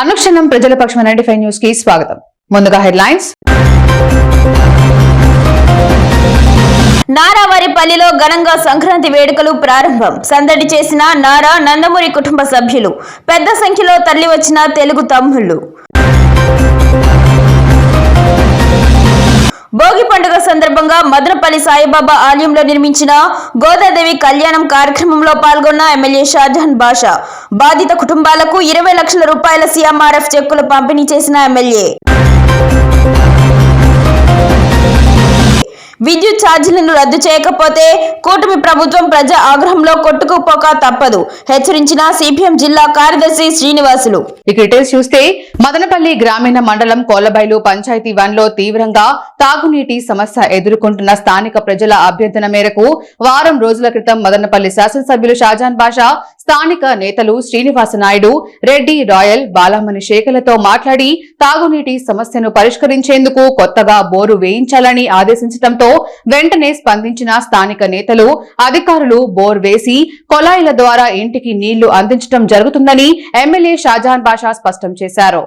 అనుక్షణం ప్రజల పక్షం ninety five న్యూస్కి స్వాగతం. ముందుగా హెడ్లైన్స్. నారావారిపల్లిలో ఘనంగా సంక్రాంతి వేడుకలు ప్రారంభం. సందడి చేసిన నారా నందమూరి కుటుంబ సభ్యులు. పెద్ద సంఖ్యలో తరలివచ్చిన తెలుగు తమ్ముళ్ళు. భోగి పండుగ సందర్భంగా మదనపల్లి సాయిబాబా ఆలయంలో నిర్మించిన గోదాదేవి కళ్యాణం కార్యక్రమంలో పాల్గొన్న ఎమ్మెల్యే షాజహాన్ బాషా. బాధిత కుటుంబాలకు ఇరవై లక్షల రూపాయల సీఎంఆర్ఎఫ్ చెక్కులు పంపిణీ చేసిన ఎమ్మెల్యే. విద్యుత్ ఛార్జీలను రద్దు చేయకపోతే కూటమి ప్రభుత్వం ప్రజా ఆగ్రహంలో కొట్టుకుపోక తప్పదు. హెచ్చరించిన సిపిఎం జిల్లా కార్యదర్శి శ్రీనివాసులు. ఇక డీటెయిల్స్ చూస్తే మదనపల్లి గ్రామీణ మండలం కోలబైలు పంచాయతీ వన్లో తీవ్రంగా తాగునీటి సమస్య ఎదుర్కొంటున్న స్థానిక ప్రజల అభ్యర్థన మేరకు వారం రోజుల క్రితం మదనపల్లి శాసనసభ్యులు షాజాన్ బాషా స్థానిక నేతలు శ్రీనివాస నాయుడు రెడ్డి రాయల్ బాలమణి శేఖర్లతో మాట్లాడి తాగునీటి సమస్యను పరిష్కరించేందుకు కొత్తగా బోరు వేయించాలని ఆదేశించడంతో వెంటనే స్పందించిన స్థానిక నేతలు అధికారులు బోర్ వేసి కొలాయిల ద్వారా ఇంటికి నీళ్ళు అందించడం జరుగుతుందని ఎమ్మెల్యే షాజహాన్ బాషా స్పష్టం చేశారు.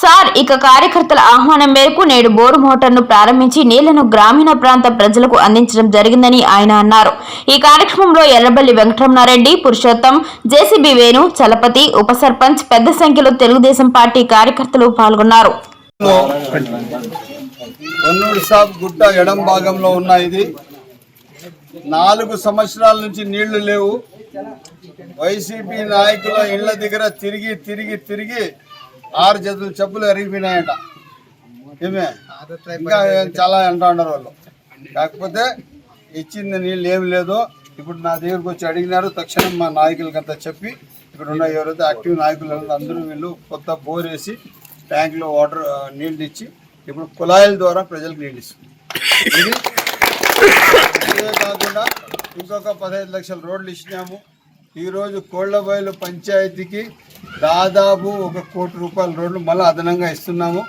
సార్ ఇక కార్యకర్తల ఆహ్వానం మేరకు నేడు బోరు మోటార్ను ప్రారంభించి నీళ్ళను గ్రామీణ ప్రాంత ప్రజలకు అందించడం జరిగిందని ఆయన అన్నారు. ఈ కార్యక్రమంలో ఎర్రబల్లి వెంకటరమణారెడ్డి పురుషోత్తం జేసీబీ వేణు చలపతి ఉప సర్పంచ్ పెద్ద సంఖ్యలో తెలుగుదేశం పార్టీ కార్యకర్తలు పాల్గొన్నారు. గుట్ట ఎడం భాగంలో ఉన్న ఇది. నాలుగు సంవత్సరాల నుంచి నీళ్ళు లేవు. వైసీపీ నాయకుల ఇళ్ళ దగ్గర తిరిగి తిరిగి తిరిగి ఆరు చేతులు చెప్పులు ఎరిగిపోయినాయట ఏమే? ఇంకా చాలా అంటా ఉన్నారు వాళ్ళు. కాకపోతే ఇచ్చింది నీళ్ళు ఏమి లేదు. ఇప్పుడు నా దగ్గరకు వచ్చి అడిగినారు. తక్షణం మా నాయకులకంతా చెప్పి ఇక్కడ ఉన్న ఎవరైతే యాక్టివ్ నాయకులు అందరూ వీళ్ళు కొత్త బోర్ వేసి ట్యాంక్లో వాటర్ నీళ్ళు ఇచ్చి ఇప్పుడు కుళాయిల ద్వారా ప్రజలకు నీళ్ళు ఇస్తుంది ఇదే కాకుండా ఇంకొక పదహైదు లక్షల రోడ్లు ఇచ్చినాము. ఈరోజు కోళ్ళబయలు పంచాయతీకి దాదాపు ఒక కోటి రూపాయల రోడ్లు మళ్ళీ అదనంగా ఇస్తున్నాము.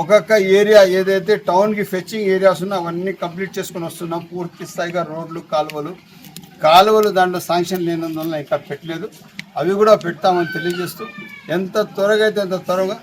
ఒక్కొక్క ఏరియా ఏదైతే టౌన్కి ఫెచ్చింగ్ ఏరియాస్ ఉన్నా అవన్నీ కంప్లీట్ చేసుకొని వస్తున్నాం. పూర్తి స్థాయిగా రోడ్లు కాలువలు. కాలువలు దాంట్లో శాంక్షన్ లేనందువల్ల ఇంకా పెట్టలేదు. అవి కూడా పెడతామని తెలియజేస్తూ ఎంత త్వరగా అయితే అంత త్వరగా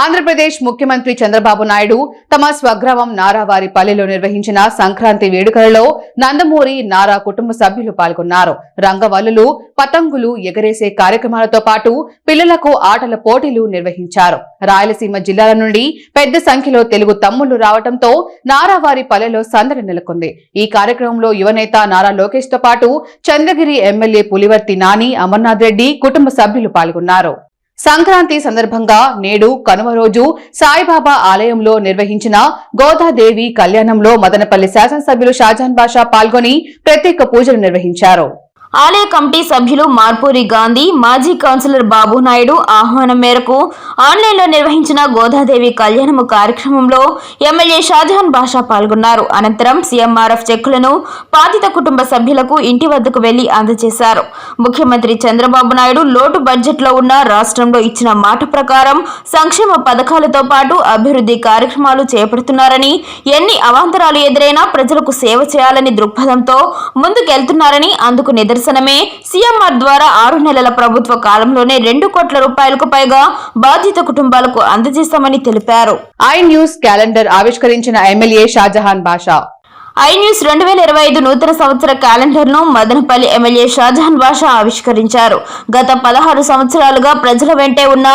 ఆంధ్రప్రదేశ్ ముఖ్యమంత్రి చంద్రబాబు నాయుడు తమ స్వగ్రామం నారావారిపల్లిలో నిర్వహించిన సంక్రాంతి వేడుకలలో నందమూరి నారా కుటుంబ సభ్యులు పాల్గొన్నారు. రంగవల్లులు పతంగులు ఎగరేసే కార్యక్రమాలతో పాటు పిల్లలకు ఆటల పోటీలు నిర్వహించారు. రాయలసీమ జిల్లాల నుండి పెద్ద సంఖ్యలో తెలుగు తమ్ముళ్ళు రావడంతో నారావారిపల్లెలో సందడి నెలకొంది. ఈ కార్యక్రమంలో యువనేత నారా లోకేష్తో పాటు చంద్రగిరి ఎమ్మెల్యే పులివర్తి నాని అమర్నాథ్ రెడ్డి కుటుంబ సభ్యులు పాల్గొన్నారు. సంక్రాంతి సందర్భంగా నేడు కనుమ రోజు సాయిబాబా ఆలయంలో నిర్వహించిన గోదాదేవి కళ్యాణంలో మదనపల్లి శాసనసభ్యులు షాజాన్ బాషా పాల్గొని ప్రత్యేక పూజలు నిర్వహించారు. ఆలయ కమిటీ సభ్యులు మార్పూరి గాంధీ మాజీ కౌన్సిలర్ బాబు నాయుడు ఆహ్వానం మేరకు ఆన్లైన్లో నిర్వహించిన గోదాదేవి కళ్యాణము కార్యక్రమంలో ఎమ్మెల్యే షాజహాన్ బాషా పాల్గొన్నారు. అనంతరం సీఎంఆర్ఎఫ్ చెక్కులను బాధిత కుటుంబ సభ్యులకు ఇంటి వద్దకు వెళ్ళి అందజేశారు. ముఖ్యమంత్రి చంద్రబాబు నాయుడు లోటు బడ్జెట్లో ఉన్న రాష్ట్రంలో ఇచ్చిన మాట ప్రకారం సంక్షేమ పథకాలతో పాటు అభివృద్ధి కార్యక్రమాలు చేపడుతున్నారని ఎన్ని అవాంతరాలు ఎదురైనా ప్రజలకు సేవ చేయాలని దృక్పథంతో ముందుకెళ్తున్నారని అందుకు నిరసనమే. సీఎంఆర్ ద్వారా ఆరు నెలల ప్రభుత్వ కాలంలోనే రెండు కోట్ల రూపాయలకు పైగా బాధిత కుటుంబాలకు అందజేస్తామని తెలిపారు. ఐ న్యూస్ క్యాలెండర్ ఆవిష్కరించిన MLA Shahjahan Basha. I news రెండు వేల ఇరవై ఐదు నూతన సంవత్సర క్యాలెండర్ను మదనపల్లి ఎమ్మెల్యే షాజహాన్ బాషా ఆవిష్కరించారు. గత పదహారు సంవత్సరాలుగా ప్రజల వెంటే ఉన్న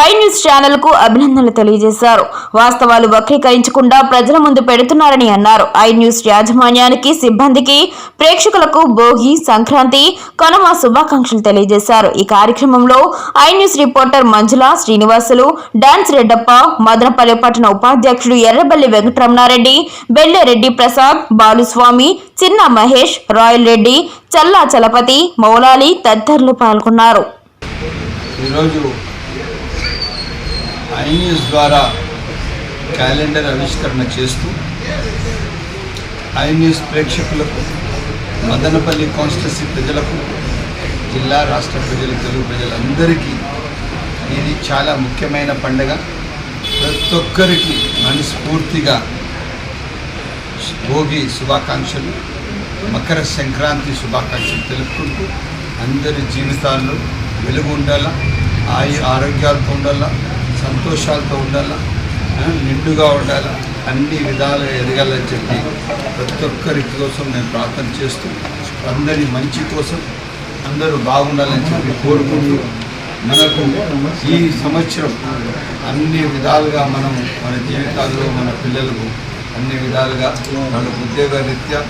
ఐ న్యూస్ ఛానల్కు అభినందనలు తెలియజేశారు. వాస్తవాలు వక్రీకరించకుండా ప్రజల ముందు పెడుతున్నారని అన్నారు. ఐ న్యూస్ యాజమాన్యానికి సిబ్బందికి ప్రేక్షకులకు భోగి సంక్రాంతి కనుమ శుభాకాంక్షలు తెలియజేశారు. ఈ కార్యక్రమంలో I news reporter Manjula Srinivasulu dance Reddappa Madanapalle పట్టణ ఉపాధ్యక్షుడు ఎర్రబల్లి వెంకటరమణారెడ్డి బెల్లెరెడ్డి ప్రసాద్ బాలుస్వామి చిన్న మహేష్ రాయల్ రెడ్డి చల్లా చలపతి మౌలాలి తదితరులు పాల్గొన్నారు. ఈరోజు ఐన్యూస్ ద్వారా క్యాలెండర్ ఆవిష్కరణ చేస్తూ ఐన్యూస్ ప్రేక్షకులకు మదనపల్లి కాన్స్టిట్యూన్సీ ప్రజలకు జిల్లా రాష్ట్ర ప్రజలు తెలుగు ప్రజలందరికీ ఇది చాలా ముఖ్యమైన పండుగ. ప్రతి ఒక్కరికి మనస్ఫూర్తిగా భోగి శుభాకాంక్షలు మకర సంక్రాంతి శుభాకాంక్షలు తెలుపుకుంటూ అందరి జీవితాల్లో వెలుగు ఉండాలా ఆయు ఆరోగ్యాలతో ఉండాలా సంతోషాలతో ఉండాలా నిండుగా ఉండాలా అన్ని విధాలుగా ఎదగాలని చెప్పి ప్రతి ఒక్కరి కోసం నేను ప్రార్థన చేస్తూ అందరి మంచి కోసం అందరూ బాగుండాలని చెప్పి కోరుకుంటూ మనకు ఈ సంవత్సరం అన్ని విధాలుగా మనం మన జీవితాల్లో మన పిల్లలకు అన్ని విధాలుగా వాళ్ళకు ఉద్యోగ రీత్యా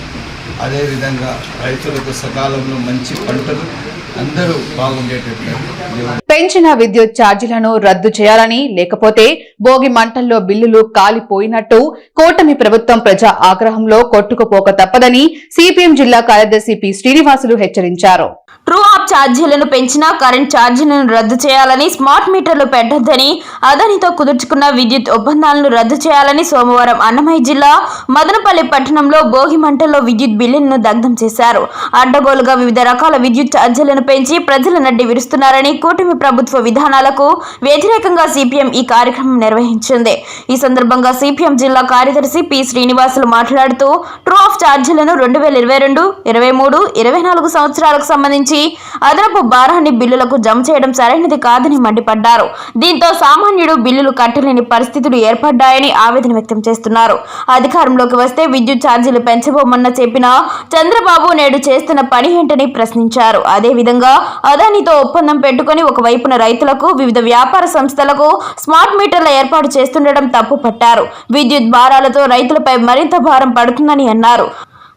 అదేవిధంగా రైతులకు సకాలంలో మంచి పంటలు అందరూ పెంచిన విద్యుత్ ఛార్జీలను రద్దు చేయాలని లేకపోతే భోగి మంటల్లో బిల్లులు కాలిపోయినట్టు కూటమి ప్రభుత్వం ప్రజా ఆగ్రహంలో కొట్టుకుపోక తప్పదని సిపిఎం జిల్లా కార్యదర్శి పి శ్రీనివాసులు హెచ్చరించారు. ట్రూ ఆఫ్ ఛార్జీలను పెంచినా కరెంట్ ఛార్జీలను రద్దు చేయాలని స్మార్ట్ మీటర్లు పెట్టొద్దని అదానితో కుదుర్చుకున్న విద్యుత్ ఒప్పందాలను రద్దు చేయాలని సోమవారం అన్నమయ్య జిల్లా మదనపల్లి పట్టణంలో భోగి మంటల్లో విద్యుత్ బిల్లులను దగ్ధం చేశారు. అడ్డగోలుగా వివిధ రకాల విద్యుత్ ఛార్జీలను పెంచి ప్రజల నడ్డి విరుస్తున్నారని కూటమి ప్రభుత్వ విధానాలకు వ్యతిరేకంగా సిపిఎం ఈ కార్యక్రమం నిర్వహించింది. ఈ సందర్భంగా సిపిఎం జిల్లా కార్యదర్శి పి. శ్రీనివాసులు మాట్లాడుతూ ట్రూ ఆఫ్ ఛార్జీలను రెండు వేల ఇరవై రెండు ఇరవై మూడు ఇరవై నాలుగు సంవత్సరాలకు సంబంధించి అదనపు భారాన్ని బిల్లులకు జమ చేయడం సరైనది కాదని మండిపడ్డారు. దీంతో సామాన్యుడు బిల్లులు కట్టలేని పరిస్థితులు ఏర్పడ్డాయని ఆవేదన వ్యక్తం చేస్తున్నారు. అధికారంలోకి వస్తే విద్యుత్ ఛార్జీలు పెంచబోమన్న చెప్పిన చంద్రబాబు నేడు చేస్తున్న పని ఏంటని ప్రశ్నించారు. అదేవిధంగా అదానితో ఒప్పందం పెట్టుకుని ఒకవైపున రైతులకు వివిధ వ్యాపార సంస్థలకు స్మార్ట్ మీటర్ల ఏర్పాటు చేస్తుండడం తప్పు పట్టారు విద్యుత్ భారాలతో రైతులపై మరింత భారం పడుతుందని అన్నారు.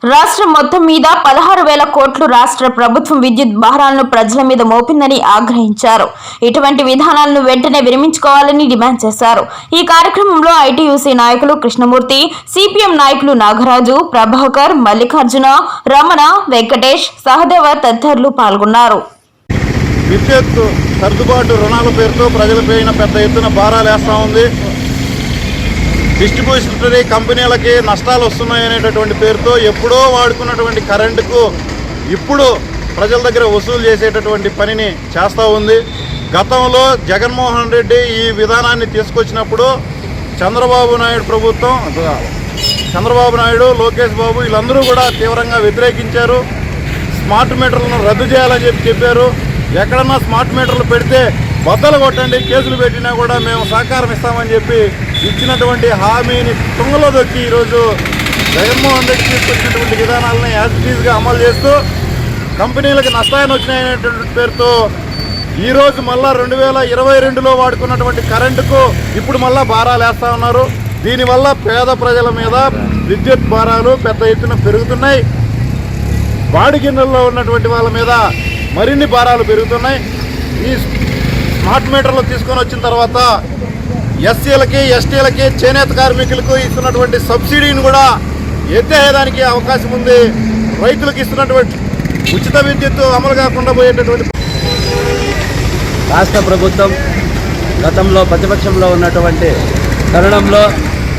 రాష్ట్రం మొత్తం మీద పదహారు వేల కోట్లు రాష్ట్ర ప్రభుత్వం విద్యుత్ భారాలను ప్రజల మీద మోపిందని ఆగ్రహించారు. ఇటువంటి విధానాలను వెంటనే విరమించుకోవాలని డిమాండ్ చేశారు. ఈ కార్యక్రమంలో ఐటీయూసీ నాయకులు కృష్ణమూర్తి సిపిఎం నాయకులు నాగరాజు ప్రభాకర్ మల్లికార్జున రమణ వెంకటేష్ సహదేవ తదితరులు పాల్గొన్నారు. విద్యుత్ సర్దుబాటు రుణాల పేరుతో ప్రజలపైన పెద్ద ఎత్తున భారాలు వేస్తా ఉంది. డిస్ట్రిబ్యూషనరీ కంపెనీలకి నష్టాలు వస్తున్నాయి అనేటటువంటి పేరుతో ఎప్పుడో వాడుకున్నటువంటి కరెంటుకు ఇప్పుడు ప్రజల దగ్గర వసూలు చేసేటటువంటి పనిని చేస్తూ ఉంది. గతంలో జగన్మోహన్ రెడ్డి ఈ విధానాన్ని తీసుకొచ్చినప్పుడు చంద్రబాబు నాయుడు ప్రభుత్వం చంద్రబాబు నాయుడు లోకేష్ బాబు వీళ్ళందరూ కూడా తీవ్రంగా వ్యతిరేకించారు. స్మార్ట్ మీటర్లను రద్దు చేయాలని చెప్పి చెప్పారు. ఎక్కడన్నా స్మార్ట్ మీటర్లు పెడితే బద్దలు కొట్టండి కేసులు పెట్టినా కూడా మేము సహకారం ఇస్తామని చెప్పి ఇచ్చినటువంటి హామీని తుంగలో దొక్కి ఈరోజు జగన్మోహన్ రెడ్డి తీసుకొచ్చినటువంటి విధానాలను యాజ్ అమలు చేస్తూ కంపెనీలకు నష్టాన్ని వచ్చినాయనేటువంటి పేరుతో ఈరోజు మళ్ళా రెండు వేల ఇరవై రెండులో వాడుకున్నటువంటి కరెంటుకు ఇప్పుడు మళ్ళా భారాలు వేస్తూ ఉన్నారు. దీనివల్ల పేద ప్రజల మీద విద్యుత్ భారాలు పెద్ద ఎత్తున పెరుగుతున్నాయి. బాడిగిన్నెల్లో ఉన్నటువంటి వాళ్ళ మీద మరిన్ని భారాలు పెరుగుతున్నాయి. ఈ స్మార్ట్ మీటర్లు తీసుకొని వచ్చిన తర్వాత ఎస్సీలకి ఎస్టీలకి చేనేత కార్మికులకు ఇస్తున్నటువంటి సబ్సిడీని కూడా ఎత్తేయడానికి అవకాశం ఉంది. రైతులకు ఇస్తున్నటువంటి ఉచిత విద్యుత్ అమలు కాకుండా పోయేటటువంటి రాష్ట్ర ప్రభుత్వం గతంలో ప్రతిపక్షంలో ఉన్నటువంటి తరుణంలో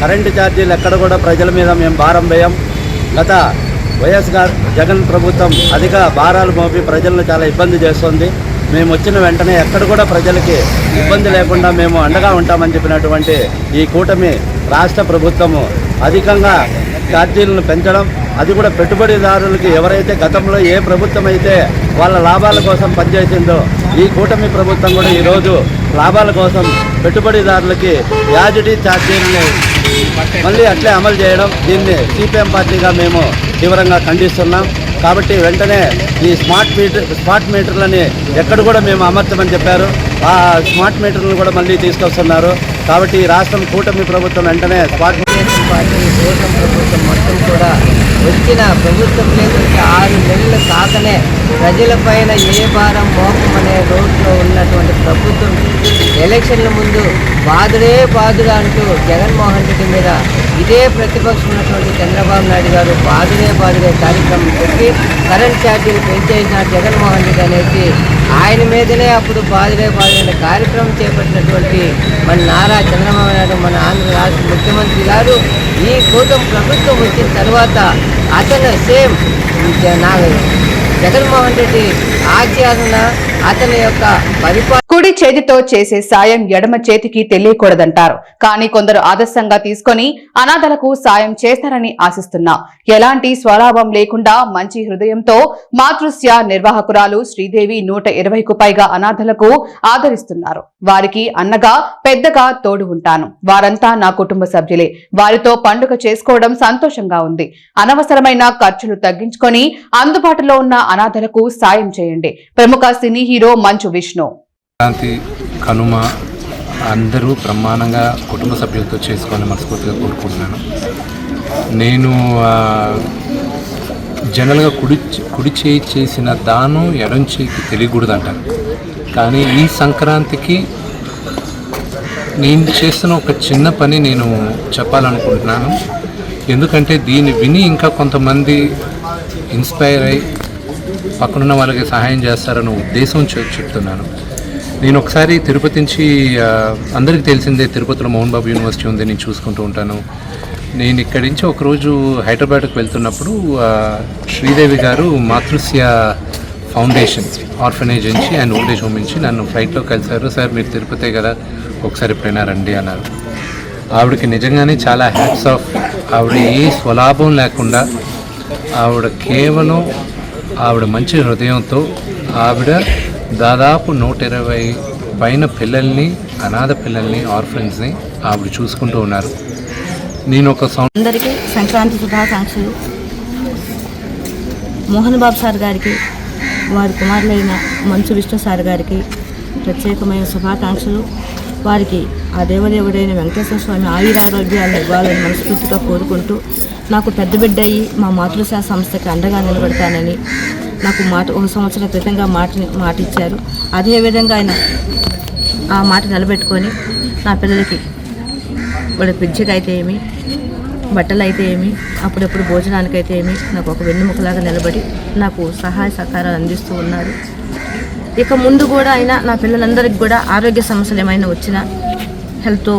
కరెంటు ఛార్జీలు ఎక్కడ కూడా ప్రజల మీద మేము భారం వేయం. గత వైఎస్ గారు జగన్ ప్రభుత్వం అధిక భారాలు మోపి ప్రజలను చాలా ఇబ్బంది చేస్తుంది. మేము వచ్చిన వెంటనే ఎక్కడ కూడా ప్రజలకి ఇబ్బంది లేకుండా మేము అండగా ఉంటామని చెప్పినటువంటి ఈ కూటమి రాష్ట్ర ప్రభుత్వము అధికంగా ఛార్జీలను పెంచడం అది కూడా పెట్టుబడిదారులకి ఎవరైతే గతంలో ఏ ప్రభుత్వం అయితే వాళ్ళ లాభాల కోసం పనిచేసిందో ఈ కూటమి ప్రభుత్వం కూడా ఈరోజు లాభాల కోసం పెట్టుబడిదారులకి యాజిటీ ఛార్జీలని మళ్ళీ అట్లే అమలు చేయడం దీన్ని సిపిఎం పార్టీగా మేము తీవ్రంగా ఖండిస్తున్నాం. కాబట్టి వెంటనే ఈ స్మార్ట్ మీటర్ స్మార్ట్ మీటర్లని ఎక్కడ కూడా మేము అమర్చమని చెప్పారు. ఆ స్మార్ట్ మీటర్లను కూడా మళ్ళీ తీసుకొస్తున్నారు. కాబట్టి ఈ రాష్ట్రం కూటమి ప్రభుత్వం వెంటనే స్మార్ట్ పార్టీ దేశం ప్రభుత్వం మొత్తం కూడా వచ్చిన ప్రభుత్వం లేకుంటే ఆరు నెలలు కాకనే ప్రజలపైన ఏ భారం మోపం అనే రోడ్లో ఉన్నటువంటి ప్రభుత్వం ఎలక్షన్ల ముందు బాధుడే బాధుడు అంటూ జగన్మోహన్ రెడ్డి మీద ఇదే ప్రతిపక్షం ఉన్నటువంటి చంద్రబాబు నాయుడు గారు బాదులే బాధుడే కార్యక్రమం పెట్టి కరెంట్ ఛార్జీలు పెంచేసిన జగన్మోహన్ రెడ్డి అనేది ఆయన మీదనే అప్పుడు బాదుడే బాధుడే కార్యక్రమం చేపట్టినటువంటి మన నారా చంద్రబాబు నాయుడు మన ఆంధ్ర రాష్ట్ర ముఖ్యమంత్రి గారు ఈ కూటమి ప్రభుత్వం వచ్చిన తర్వాత అతను సేమ్ నా జగన్మోహన్ రెడ్డి ఆచరణ అతని యొక్క పరిపాలన కుడి చేతితో చేసే సాయం ఎడమ చేతికి తెలియకూడదంటారు. కానీ కొందరు ఆదర్శంగా తీసుకొని అనాథలకు సాయం చేస్తారని ఆశిస్తున్నా. ఎలాంటి స్వలాభం లేకుండా మంచి హృదయంతో మాతృశ్య నిర్వాహకురాలు శ్రీదేవి నూట ఇరవైకు పైగా అనాథలకు ఆదరిస్తున్నారు. వారికి అన్నగా పెద్దగా తోడు ఉంటాను. వారంతా నా కుటుంబ సభ్యులే. వారితో పండుగ చేసుకోవడం సంతోషంగా ఉంది. అనవసరమైన ఖర్చులు తగ్గించుకొని అందుబాటులో ఉన్న అనాథలకు సాయం చేయండి. ప్రముఖ సినీ హీరో మంచు విష్ణు. సంక్రాంతి కనుమ అందరూ బ్రహ్మాండంగా కుటుంబ సభ్యులతో చేసుకోవాలని మనస్ఫూర్తిగా కోరుకుంటున్నాను. నేను జనరల్గా కుడి కుడి చేయి చేసిన దానం ఎడం చేయికి తెలియకూడదు అంటారు కానీ ఈ సంక్రాంతికి నేను చేస్తున్న ఒక చిన్న పని నేను చెప్పాలనుకుంటున్నాను. ఎందుకంటే దీన్ని విని ఇంకా కొంతమంది ఇన్స్పైర్ అయ్యి పక్కనున్న వాళ్ళకి సహాయం చేస్తారన్న ఉద్దేశం చెప్తున్నాను. నేను ఒకసారి తిరుపతి నుంచి అందరికీ తెలిసిందే తిరుపతిలో మోహన్ బాబు యూనివర్సిటీ ఉంది నేను చూసుకుంటూ ఉంటాను. నేను ఇక్కడి నుంచి ఒకరోజు హైదరాబాద్కి వెళ్తున్నప్పుడు శ్రీదేవి గారు మాతృస్య ఫౌండేషన్ ఆర్ఫనేజ్ నుంచి అండ్ ఓల్డేజ్ హోమ్ నుంచి నన్ను ఫ్లైట్లో కలిశారు. సార్ మీరు తిరుపతే కదా ఒకసారి ఎప్పుడైనా రండి అన్నారు. ఆవిడకి నిజంగానే చాలా హ్యాట్స్ ఆఫ్. ఆవిడ ఏ స్వలాభం లేకుండా ఆవిడ కేవలం ఆవిడ మంచి హృదయంతో ఆవిడ దాదాపు నూట ఇరవై పైన పిల్లల్ని అనాథ పిల్లల్ని ఆర్ఫరెన్స్ని ఆవిడ చూసుకుంటూ ఉన్నారు. నేను ఒక సం అందరికీ సంక్రాంతి శుభాకాంక్షలు. మోహన్ బాబు సార్ గారికి వారి కుమారులైన మంచు విష్ణు సార్ గారికి ప్రత్యేకమైన శుభాకాంక్షలు. వారికి ఆ దేవదేవుడైన వెంకటేశ్వర స్వామి ఆయురారోగ్యాలను ఇవ్వాలని మనస్ఫూర్తిగా కోరుకుంటూ నాకు పెద్ద బిడ్డ అయ్యి మా మాతృశా సంస్థకి అండగా నిలబడతానని నాకు మాట ఒక సంవత్సరం క్రితంగా మాట మాట ఇచ్చారు అదేవిధంగా ఆయన ఆ మాట నిలబెట్టుకొని నా పిల్లలకి వాళ్ళకి విద్యకైతే ఏమి బట్టలు అయితే ఏమి అప్పుడప్పుడు భోజనానికి అయితే ఏమి నాకు ఒక వెన్నుముకలాగా నిలబడి నాకు సహాయ సహకారాలు అందిస్తూ ఉన్నారు. ఇక ముందు కూడా అయినా నా పిల్లలందరికీ కూడా ఆరోగ్య సమస్యలు ఏమైనా వచ్చినా హెల్త్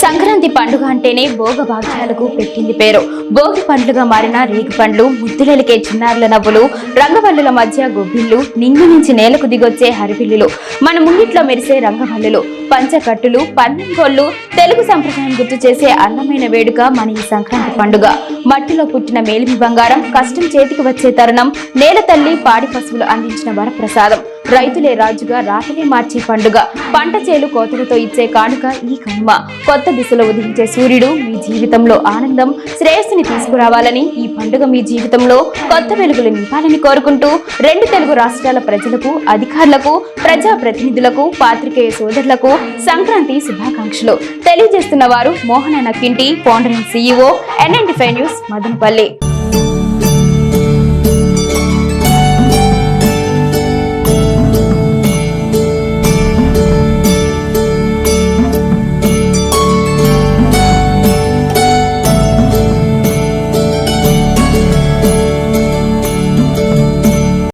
సంక్రాంతి పండుగ అంటేనే భోగభాగ్యాలకు పెట్టింది పేరు. భోగి పండ్లుగా మారిన రేగి పండ్లు ముద్దులెలికే చిన్నారుల నవ్వులు రంగవల్లుల మధ్య గొబ్బిళ్ళు నింగి నుంచి నేలకు దిగొచ్చే హరిపిల్లులు. మన ముంగిట్లో మెరిసే రంగవల్లులు. పంచకట్టులు పన్నెంగోళ్ళు తెలుగు సంప్రదాయం గుర్తు చేసే అందమైన వేడుక మన ఈ సంక్రాంతి పండుగ. మట్టిలో పుట్టిన మేలిమి బంగారం కష్టం చేతికి వచ్చే తరుణం నేల తల్లి పాడి పశువులు అందించిన వరప్రసాదం. రైతులే రాజుగా రాతలే మార్చే పండుగ. పంట చేలు కోతలతో ఇచ్చే కానుక ఈ కనుమ. కొత్త దిశలో ఉదయించే సూర్యుడు మీ జీవితంలో ఆనందం శ్రేయస్సుని తీసుకురావాలని ఈ పండుగ మీ జీవితంలో కొత్త వెలుగులు నింపాలని కోరుకుంటూ రెండు తెలుగు రాష్ట్రాల ప్రజలకు అధికారులకు ప్రజా ప్రతినిధులకు పాత్రికేయ సోదరులకు సంక్రాంతి శుభాకాంక్షలు. తెలియజేస్తున్న వారు Mohana Nakkinti founder CEO NNT news Madanapalli.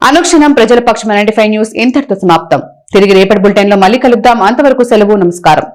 అనుక్షణం ప్రజల పక్షం నైన్టీ ఫైవ్ న్యూస్ ఇంతటితో సమాప్తం. తిరిగి రేపటి బులెటిన్లో మళ్ళీ కలుద్దాం. అంతవరకు సెలవు నమస్కారం.